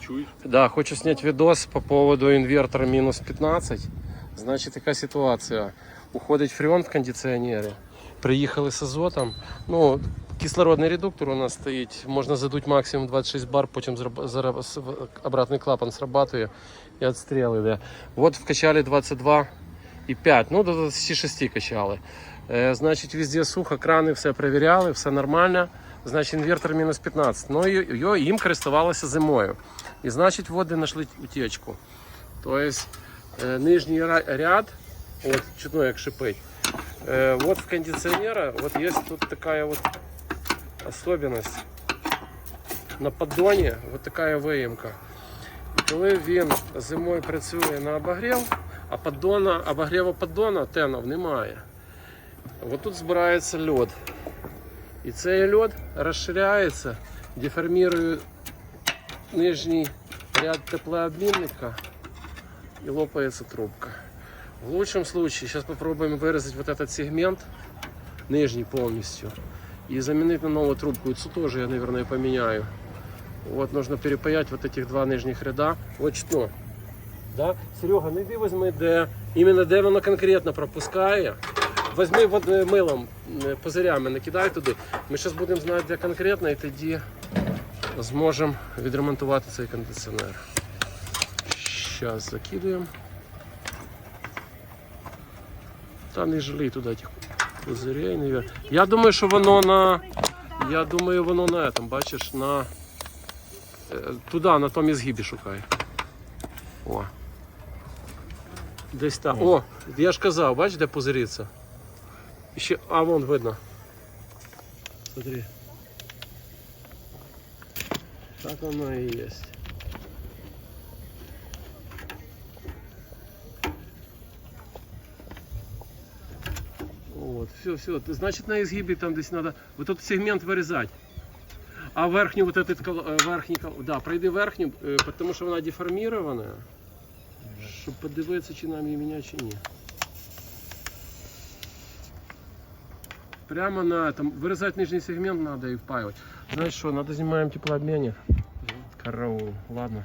Чуєш? Да, хочу снять видос по поводу инвертора минус 15. Значит, такая ситуация. Уходить фреон в кондиціонері. Приїхали з азотом. Ну, кислородний редуктор у нас стоїть. Можна задуть максимум 26 бар, потім обратний клапан срабатує і відстріл іде. От вкачали 22 і 5. Ну, до 26 качали. Е, значить, везде сухо, крани все перевіряли, все нормально. Значить, інвертор мінус 15. Ну, його їм користувалося зимою. І значить, води знайшли утечку. Тобто е, нижній ряд, от чутно як шипить. Е, вот в кондиционера вот есть тут такая вот особенность. На поддоні вот такая виїмка. Коли він зимою працює на обогрів, а поддона, обогріву поддона тенов немає. От тут збирається льод. І цей льод розширяється, деформує нижній ряд теплообмінника и лопается трубка. В лучшем случае сейчас попробуем вырезать вот этот сегмент нижний полностью и заменить на новую трубку. Эту тоже я, наверное, поменяю. Вот нужно перепаять вот этих два нижних ряда. Вот что. Да? Серега, ну йди возьми, де іменно де воно конкретно пропускає. Возьми е, милом, е, позирями, накидай туди. Ми зараз будемо знати, де конкретно, і тоді зможемо відремонтувати цей кондиціонер. Сейчас закидываем. Та не жалій туди тих пузирей, наверное. Я думаю, що воно на. Я думаю, воно на этом, бачиш, на. е, Туди, на тому згибі шукай. О. Десь там. О, я ж казав, бачиш, де пузириться? Ще, а вон видно. Смотри. Так воно і є. Вот, все, все. Значит, на изгибе там здесь надо вот этот сегмент вырезать. А верхню вот этот кол- э, верхній, кол- да, пройди верхню, е, тому що вона деформірована. Щоб подивитися, чи нам її міняти, чи ні. Прямо на этом. Вырезать нижний сегмент надо и впаивать. Знаешь что, надо снимаем теплообменник. Караул. Ладно.